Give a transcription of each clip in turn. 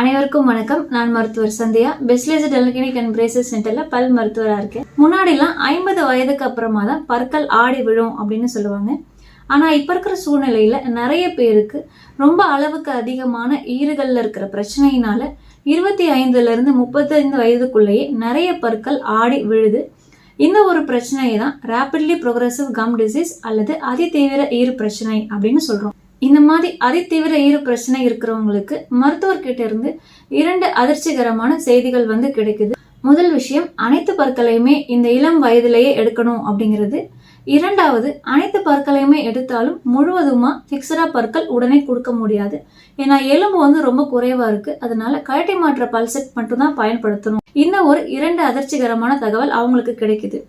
அனைவருக்கும் வணக்கம். நான் மருத்துவர் சந்தியா. பெஸ்லேஸ் டெலகினிக் அண்ட் பிரேசஸ் சென்டர்ல பல் மருத்துவராக இருக்கேன். முன்னாடிலாம் ஐம்பது வயதுக்கு அப்புறமா தான் பற்கள் ஆடி விழும் அப்படின்னு சொல்லுவாங்க. ஆனால் இப்போ இருக்கிற சூழ்நிலையில் நிறைய பேருக்கு ரொம்ப அளவுக்கு அதிகமான ஈறுகளில் இருக்கிற பிரச்சனையினால இருபத்தி ஐந்துலேருந்து முப்பத்தைந்து வயதுக்குள்ளேயே நிறைய பற்கள் ஆடி விழுது. இந்த ஒரு பிரச்சனையை தான் ரேப்பிட்லி ப்ரோக்ரசிவ் கம் டிசீஸ் அல்லது அதிதீவிர ஈறு பிரச்சனை அப்படின்னு சொல்கிறோம் இந்த மாதிரி அதிதீவிர ஈர பிரச்சனை இருக்கிறவங்களுக்கு மருத்துவர்கிட்ட இருந்து இரண்டு அதிர்ச்சிகரமான செய்திகள் வந்து கிடைக்குது. முதல் விஷயம் அனைத்து பற்களையுமே இந்த இளம் வயதிலேயே எடுக்கணும் அப்படிங்கிறது. இரண்டாவது அனைத்து பற்களையுமே எடுத்தாலும் முழுவதுமா ஃபிக்ஸடா பற்கள் உடனே கொடுக்க முடியாது. ஏன்னா எலும்பு வந்து ரொம்ப குறைவா இருக்கு. அதனால கழட்டி மாற்ற பல்செட் மட்டும்தான் பயன்படுத்தணும். இன்னும் ஒரு இரண்டு அதிர்ச்சிகரமான தகவல் அவங்களுக்கு கிடைக்குது.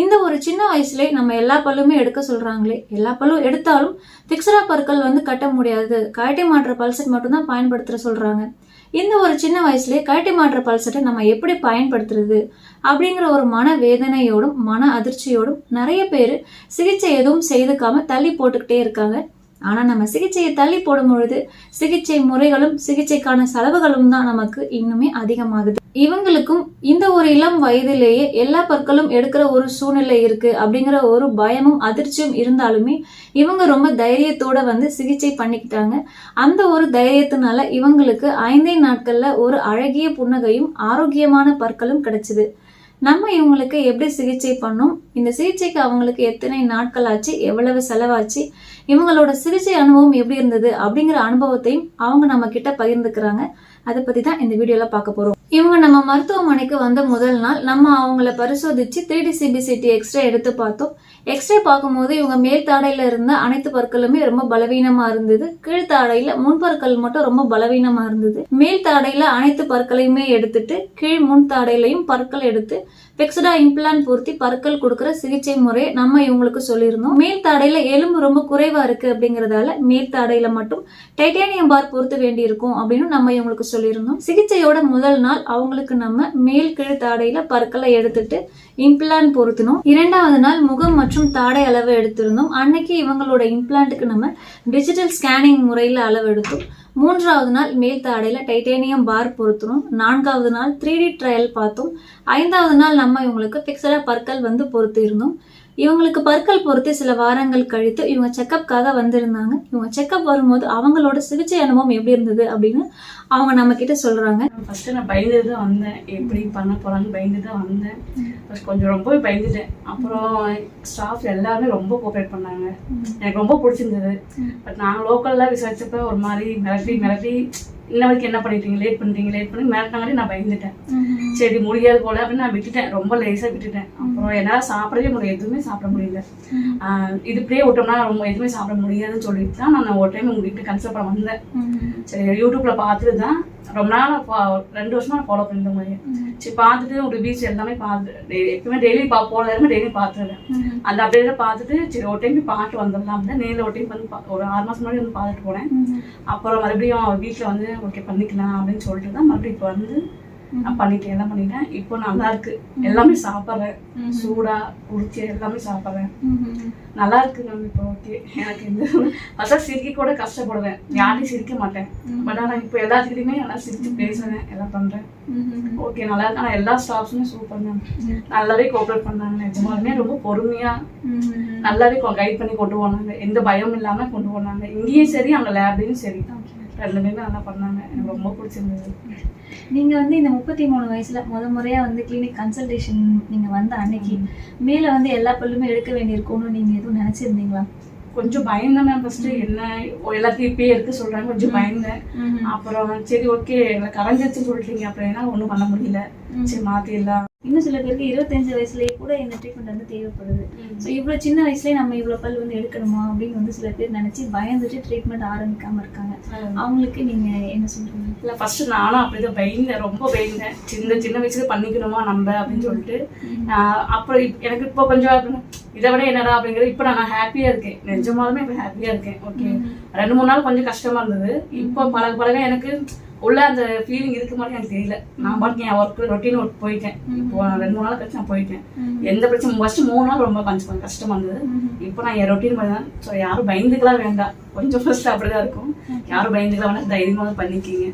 இந்த ஒரு சின்ன வயசுலேயே நம்ம எல்லா பல்லுமே எடுக்க சொல்கிறாங்களே எல்லா பல்லும் எடுத்தாலும் ஃபிக்ஸடா பற்கள் வந்து கட்ட முடியாது. கழட்டி மாற்ற பல்செட் மட்டும்தான் பயன்படுத்துகிற சொல்கிறாங்க இந்த ஒரு சின்ன வயசுலேயே கழட்டி மாற்ற பல்செட்டை நம்ம எப்படி பயன்படுத்துறது அப்படிங்கிற ஒரு மன வேதனையோடும் மன அதிர்ச்சியோடும் நிறைய பேர் சிகிச்சை எதுவும் செய்துக்காம தள்ளி போட்டுக்கிட்டே இருக்காங்க. ஆனா நம்ம சிகிச்சையை தள்ளி போடும் பொழுது சிகிச்சை முறைகளும் சிகிச்சைக்கான செலவுகளும் தான் நமக்கு இன்னுமே அதிகமாகுது. இவங்களுக்கும் இந்த ஒரு இளம் வயதிலேயே எல்லா பற்களும் எடுக்கிற ஒரு சூழ்நிலை இருக்கு அப்படிங்கிற ஒரு பயமும் அதிர்ச்சியும் இருந்தாலுமே இவங்க ரொம்ப தைரியத்தோட வந்து சிகிச்சை பண்ணிக்கிட்டாங்க. அந்த ஒரு தைரியத்தினால இவங்களுக்கு ஐந்தே நாட்கள்ல ஒரு அழகிய புன்னகையும் ஆரோக்கியமான பற்களும் கிடைச்சது. நம்ம இவங்களுக்கு எப்படி சிகிச்சை பண்ணோம்? இந்த சிகிச்சைக்கு அவங்களுக்கு எத்தனை நாட்கள் ஆச்சு? எவ்வளவு செலவாச்சு? இவங்களோட சிகிச்சை அனுபவம் எப்படி இருந்தது? அப்படிங்கிற அனுபவத்தையும் அவங்க நம்ம கிட்ட பகிர்ந்துக்கிறாங்க. அதை பத்தி தான் இந்த வீடியோல பார்க்க போறோம். இவங்க நம்ம மருத்துவமனைக்கு வந்த முதல் நாள் நம்ம அவங்கள பரிசோதிச்சு three D CBCT X ray எடுத்து பார்த்தோம். எக்ஸ்ரே பார்க்கும்போது இவங்க மேல் தாடையில இருந்த அனைத்து பற்களுமே ரொம்ப பலவீனமா இருந்தது. கீழ் தாடையில முன்பற்கள் மட்டும் ரொம்ப பலவீனமா இருந்தது. மேல் தாடையில அனைத்து பற்களையுமே எடுத்துட்டு கீழ் முன் தாடையிலையும் பற்கள் எடுத்து பிக்சடா இம்ப்ளான் பொருத்தி பற்கள் கொடுக்குற சிகிச்சை முறையை நம்ம இவங்களுக்கு சொல்லியிருந்தோம். மேல் தாடையில எலும்பு ரொம்ப குறைவா இருக்கு அப்படிங்கறதால மேல் தாடையில மட்டும் டைட்டானியம் பார் பொருத்த வேண்டி இருக்கும் அப்படின்னு நம்ம இவங்களுக்கு சொல்லியிருந்தோம். சிகிச்சையோட முதல் நாள் அவங்களுக்கு நம்ம மேல் கீழ் தாடையில பற்களை எடுத்துட்டு இம்ப்ளான் பொருத்தினோம். இரண்டாவது நாள் முகம் மற்றும் தாடை அளவு எடுத்திருந்தோம். அன்னைக்கு இவங்களோட இம்ப்ளான்ட்டுக்கு நம்ம டிஜிட்டல் ஸ்கேனிங் முறையில் அளவு எடுத்தோம். மூன்றாவது நாள் மேல் தாடையில் டைட்டேனியம் பார் பொருத்தணும். நான்காவது நாள் த்ரீ டி ட்ரையல் பார்த்தோம். ஐந்தாவது நாள் நம்ம இவங்களுக்கு பிக்சடாக பற்கள் வந்து பொருத்திருந்தோம் இவங்களுக்கு பற்கள் பொருத்தி சில வாரங்கள் கழித்து இவங்க செக்கப்காக வந்திருந்தாங்க. இவங்க செக்கப் வரும்போது அவங்களோட சிகிச்சை அனுபவம் எப்படி இருந்தது அப்படின்னு அவங்க நம்ம கிட்ட சொல்றாங்க ஃபர்ஸ்ட் நான் பயந்து தான் வந்தேன். எப்படி பண்ண போறான்னு பயந்து தான் வந்தேன். ஃபர்ஸ்ட் கொஞ்சம் ரொம்பவே பயந்துட்டேன். அப்புறம் ஸ்டாஃப் எல்லாருமே ரொம்ப கோஆப்ரேட் பண்ணாங்க. எனக்கு ரொம்ப பிடிச்சிருந்தது. பட் நாங்கள் லோக்கல்ல விசாரிச்சப்ப ஒரு மாதிரி மிரட்டி மிரட்டி இன்ன வரைக்கும் என்ன பண்ணிட்டீங்க? லேட் பண்ணிட்டீங்க லேட் பண்ணி மிரட்டினாங்களே நான் பயந்துட்டேன். சரி முடியாது போல அப்படின்னு நான் விட்டுட்டேன். ரொம்ப லேசா விட்டுட்டேன். அப்புறம் என்னால் சாப்பிடவே முடியல. எதுவுமே சாப்பிட முடியல. இது இப்படியே விட்டோம்னா ரொம்ப எதுவுமே சாப்பிட முடியாதுன்னு சொல்லிட்டு தான் நான் ஒரு டைம் உங்ககிட்ட கன்சல்ட் பண்ண வந்தேன். சரி யூடியூப்ல பார்த்துட்டு தான் ரொம்ப நாள் ரெண்டு வருஷமா ஃபாலோ பண்ணிட்டு மாதிரி சரி பார்த்துட்டு ஒரு பீச் எல்லாமே பார்த்து எப்பவுமே டெய்லி பா போன நேரமே டெய்லி பார்த்துருவேன் அந்த அப்படியே பார்த்துட்டு சரி ஒரு டைம் பார்த்து வந்துடலாம் அப்படின்னு நேரில் ஒரு டைம் வந்து ஒரு ஆறு மாசம் முன்னாடி வந்து பார்த்துட்டு போனேன். அப்புறம் மறுபடியும் வீட்டில் வந்து ஓகே பண்ணிக்கலாம் அப்படின்னு சொல்லிட்டு தான் மறுபடியும் இப்போ வந்து நான் பண்ணிட்டேன் எல்லாம் பண்ணிட்டேன். இப்போ நல்லா இருக்கு. எல்லாமே சாப்பிட்றேன். சூடா குடிச்சு எல்லாமே சாப்பிட்றேன். நல்லா இருக்கு மேம் இப்போ ஓகே எனக்கு இந்த ஃபர்ஸ்ட் சிரிக்க கூட கஷ்டப்படுவேன். யாரையும் சிரிக்க மாட்டேன். பட் ஆனால் இப்போ எல்லாத்துக்கிட்டையுமே நல்லா சிரிச்சு பேசுறேன் எல்லாம் பண்றேன். ஓகே நல்லா இருக்கு. ஆனால் எல்லா ஸ்டாஃப்ஸுமே சூப்பர் மேம் நல்லாவே கோஆப்ரேட் பண்ணாங்க. நிஜமாலுமே ரொம்ப பொறுமையா நல்லாவே கைட் பண்ணி கொண்டு போனாங்க. எந்த பயம் இல்லாம கொண்டு போனாங்க. இங்கேயும் சரி அங்க லேப்லயும் சரி. ரெண்டுமே நல்லா பண்ணாங்க. எனக்கு ரொம்ப பிடிச்சிருந்தது. நீங்க வந்து இந்த முப்பத்தி மூணு வயசுல முத முறையா வந்து கிளினிக் கன்சல்டேஷன் நீங்க வந்த அன்னைக்கு மேல வந்து எல்லா பல்லுமே எடுக்க வேண்டியிருக்கும்னு நீங்க எதுவும் நினைச்சிருந்தீங்களா? கொஞ்சம் பயந்தேன் மேம் ஃபர்ஸ்ட் என்ன எல்லாத்தையும் இப்பயே இருக்க சொல்றாங்க. கொஞ்சம் பயந்தேன். அப்புறம் சரி ஓகே கரைஞ்சிருச்சுன்னு சொல்லிட்டீங்க. அப்புறம் என்ன ஒன்றும் பண்ண முடியல. சரி மாத்திடலாம் இன்னும் சில பேருக்கு இருபத்தஞ்சு வயசுலயே கூட இந்த ட்ரீட்மெண்ட் வந்து தேவைப்படுது. ஸோ இவ்வளோ சின்ன வயசுலயே நம்ம இவ்வளோ பல் வந்து எடுக்கணுமா அப்படின்னு வந்து சில பேர் நினைச்சு பயந்துட்டு ட்ரீட்மெண்ட் ஆரம்பிக்காம இருக்காங்க. அவங்களுக்கு நீங்க என்ன சொல்றீங்க? இல்ல ஃபர்ஸ்ட் நானும் அப்படிதான் பயந்தேன். ரொம்ப பயந்தேன். சின்ன சின்ன வயசுல பண்ணிக்கணுமா நம்ம அப்படின்னு சொல்லிட்டு. அப்புறம் எனக்கு இப்போ கொஞ்சம் இதை விட என்னடா அப்படிங்கிறது இப்போ நான் ஹாப்பியா இருக்கேன். நிஜமாலுமே இப்போ ஹாப்பியா இருக்கேன். ஓகே ரெண்டு மூணு நாள் கொஞ்சம் கஷ்டமா இருந்தது. இப்போ பழக பழக எனக்கு உள்ள அந்த ஃபீலிங் இருக்க மாதிரி எனக்கு தெரியல. நான் பாட்டுக்கு என் ஒர்க் ரொட்டீன் ஒர்க் போயிட்டேன். இப்போ ரெண்டு மூணு நாள் கழிச்சு நான் போயிட்டேன். எந்த பிரச்சனை ஃபர்ஸ்ட் மூணு நாள் ரொம்ப கொஞ்சம் கஷ்டமா இருந்தது. இப்போ நான் என் ரொட்டீன் பண்ணி தான் ஸோ யாரும் பயந்துக்கலாம் வேண்டாம். கொஞ்சம் ஃபர்ஸ்ட் அப்படிதான் இருக்கும். யாரும் பயந்துக்கலாம் வேணா தைரியமாக பண்ணிக்கிங்க.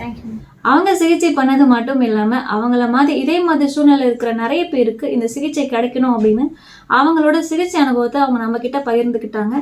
தேங்க்யூ அவங்க சிகிச்சை பண்ணது மட்டும் இல்லாம அவங்கள மாதிரி இதே மாதிரி சூழ்நிலை இருக்கிற நிறைய பேருக்கு இந்த சிகிச்சை கிடைக்கணும் அப்படின்னு அவங்களோட சிகிச்சை அனுபவத்தை அவங்க நம்ம கிட்ட பகிர்ந்துக்கிட்டாங்க.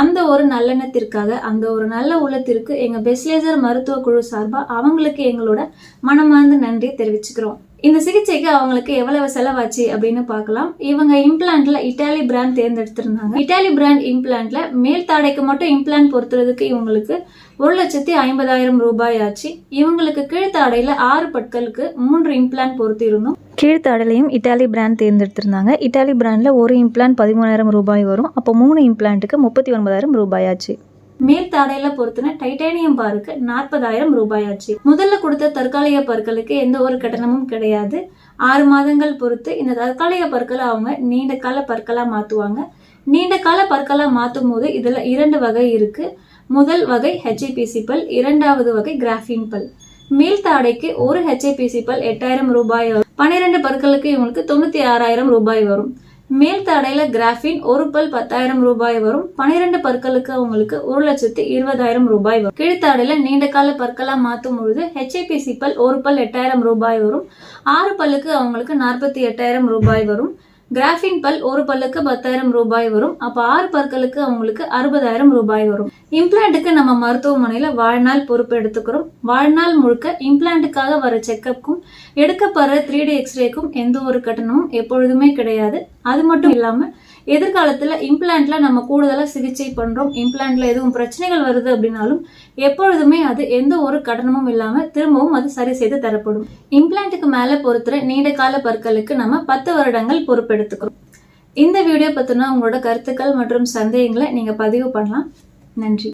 அந்த ஒரு நல்லெண்ணத்திற்காக அந்த ஒரு நல்ல உள்ளத்திற்கு எங்க பெஸ்லேசர் மருத்துவ குழு சார்பாக அவங்களுக்கு எங்களோட மனமார்ந்த நன்றி தெரிவிச்சுக்கிறோம். இந்த சிகிச்சைக்கு அவங்களுக்கு எவ்வளவு செலவாச்சு அப்படின்னு பார்க்கலாம். இவங்க இம்ப்ளான்ட்ல இட்டாலி பிராண்ட் தேர்ந்தெடுத்திருந்தாங்க. இட்டாலி பிராண்ட் இம்ப்ளான்ட்ல மேல் தாடைக்கு மட்டும் இம்ப்ளான்ட் பொறுத்துறதுக்கு இவங்களுக்கு ஒரு லட்சத்தி ஐம்பதாயிரம் ரூபாய் ஆச்சு இவங்களுக்கு கீழ்த்தாடையில ஆறு பட்களுக்கு மூன்று இம்ப்ளான்ட் பொறுத்திருந்தோம் இருந்தோம் இட்டாலி பிராண்ட் தேர்ந்தெடுத்திருந்தாங்க. இட்டாலி பிராண்டில் ஒரு இம்ப்ளான்ட் பதிமூணாயிரம் ரூபாய் வரும். அப்போ மூணு இம்ப்ளான்ட்டுக்கு முப்பத்தி ஒன்பதாயிரம் ரூபாய் ஆச்சு மேல் தாடையில பொறுத்துன டைட்டானியம் பாருக்கு நாற்பதாயிரம் ரூபாய் ஆச்சு முதல்ல கொடுத்த தற்காலிக பற்களுக்கு எந்த ஒரு கட்டணமும் கிடையாது. ஆறு மாதங்கள் பொறுத்து இந்த தற்காலிக பற்களை அவங்க நீண்ட கால பற்களா மாத்துவாங்க. நீண்ட கால பற்களா மாத்தும் போது இதுல இரண்டு வகை இருக்கு. முதல் வகை ஹெச்ஐபிசி பல் இரண்டாவது வகை கிராஃபின் பல். மேல் தாடைக்கு ஒரு ஹெச்ஐபிசி பல் எட்டாயிரம் ரூபாய் வரும். பன்னிரெண்டு பற்களுக்கு இவங்களுக்கு தொண்ணூத்தி ஆறாயிரம் ரூபாய் வரும். மேல் தாடையில கிராஃபின் ஒரு பல் பத்தாயிரம் ரூபாய் வரும். பன்னிரெண்டு பற்களுக்கு அவங்களுக்கு ஒரு லட்சத்து இருபதாயிரம் ரூபாய் வரும். கீழ்த்தாடையில நீண்ட கால பற்களா மாத்தும் பொழுது ஹெச்ஐபிசி பல் ஒரு பல் எட்டாயிரம் ரூபாய் வரும். ஆறு பல்லுக்கு அவங்களுக்கு நாற்பத்தி எட்டாயிரம் ரூபாய் வரும். கிராஃபின் பல் ஒரு பல்லுக்கு பத்தாயிரம் ரூபாய் வரும். அப்ப ஆறு பற்களுக்கு அவங்களுக்கு அறுபதாயிரம் ரூபாய் வரும். இம்ப்ளாண்ட்டுக்கு நம்ம மருத்துவமனையில வாழ்நாள் பொறுப்பு எடுத்துக்கிறோம். வாழ்நாள் முழுக்க இம்ப்ளாண்ட்டுக்காக வர செக்கப்புக்கும் எடுக்கப்படுற த்ரீ டி எக்ஸ்ரேக்கும் எந்த ஒரு கட்டணமும் எப்பொழுதுமே கிடையாது. அது மட்டும் இல்லாம எதிர்காலத்தில் இம்ப்ளான்ட்ல நம்ம கூடுதலாக சிகிச்சை பண்ணுறோம் இம்ப்ளான்ட்ல எதுவும் பிரச்சனைகள் வருது அப்படின்னாலும் எப்பொழுதுமே அது எந்த ஒரு கடனமும் இல்லாமல் திரும்பவும் அது சரி செய்து தரப்படும். இம்ப்ளான்ட்டுக்கு மேலே பொறுத்துற நீண்ட கால பற்களுக்கு நம்ம பத்து வருடங்கள் பொறுப்பெடுத்துக்கிறோம். இந்த வீடியோ பற்றினா உங்களோட கருத்துக்கள் மற்றும் சந்தேகங்களை நீங்கள் பதிவு பண்ணலாம். நன்றி.